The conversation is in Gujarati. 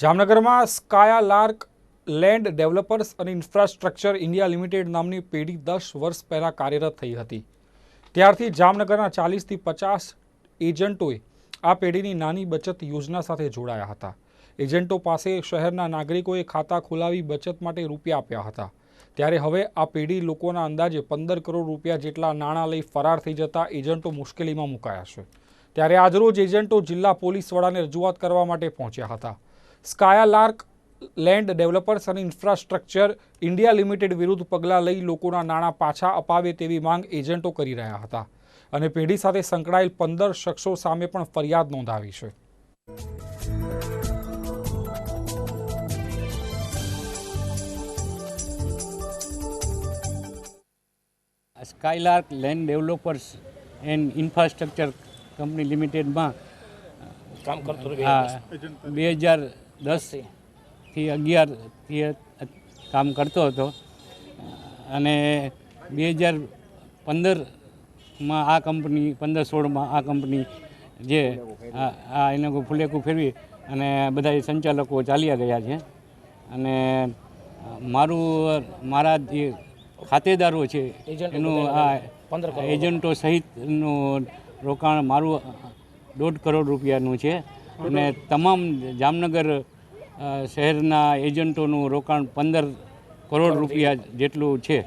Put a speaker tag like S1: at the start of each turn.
S1: જામનગરમાં સ્કાયા લાર્ક લેન્ડ ડેવલપર્સ અને ઇન્ફ્રાસ્ટ્રક્ચર ઇન્ડિયા લિમિટેડ નામની પેઢી દસ વર્ષ પહેલાં કાર્યરત થઈ હતી. ત્યારથી જામનગરના ચાલીસથી પચાસ એજન્ટોએ આ પેઢીની નાની બચત યોજના સાથે જોડાયા હતા. એજન્ટો પાસે શહેરના નાગરિકોએ ખાતા ખોલાવી બચત માટે રૂપિયા આપ્યા હતા. ત્યારે હવે આ પેઢી લોકોના અંદાજે પંદર કરોડ રૂપિયા જેટલા નાણાં લઈ ફરાર થઈ જતા એજન્ટો મુશ્કેલીમાં મુકાયા છે. ત્યારે આજરોજ એજન્ટો જિલ્લા પોલીસ વડાને રજૂઆત કરવા માટે પહોંચ્યા હતા. સ્કાયા લાર્ક લેન્ડ ડેવલપર્સ અને ઇન્ફ્રાસ્ટ્રક્ચર ઇન્ડિયા લિમિટેડ વિરુદ્ધ પગલાં લઈ લોકોના નાણાં પાછા અપાવે તેવી માંગ એજન્ટો કરી રહ્યા હતા. અને પેઢી સાથે સંકળાયેલ પંદર શખ્સો સામે પણ ફરિયાદ નોંધાવી છે.
S2: Skylark land developers and infrastructure company લિમિટેડમાં
S3: કામ કરતો
S2: બે હજાર દસથી અગિયારથી કામ કરતો હતો. અને બે હજાર પંદરમાં આ કંપની પંદર સોળમાં આ કંપની જે આ આ એને ફુલેકું ફેરવી અને બધા સંચાલકો ચાલ્યા ગયા છે. અને મારું મારા જે ખાતેદારો છે એનું આ એજન્ટો સહિતનું રોકાણ મારું દોઢ કરોડ રૂપિયાનું છે. અને તમામ જામનગર શહેરના એજન્ટોનું રોકાણ પંદર કરોડ રૂપિયા જેટલું છે.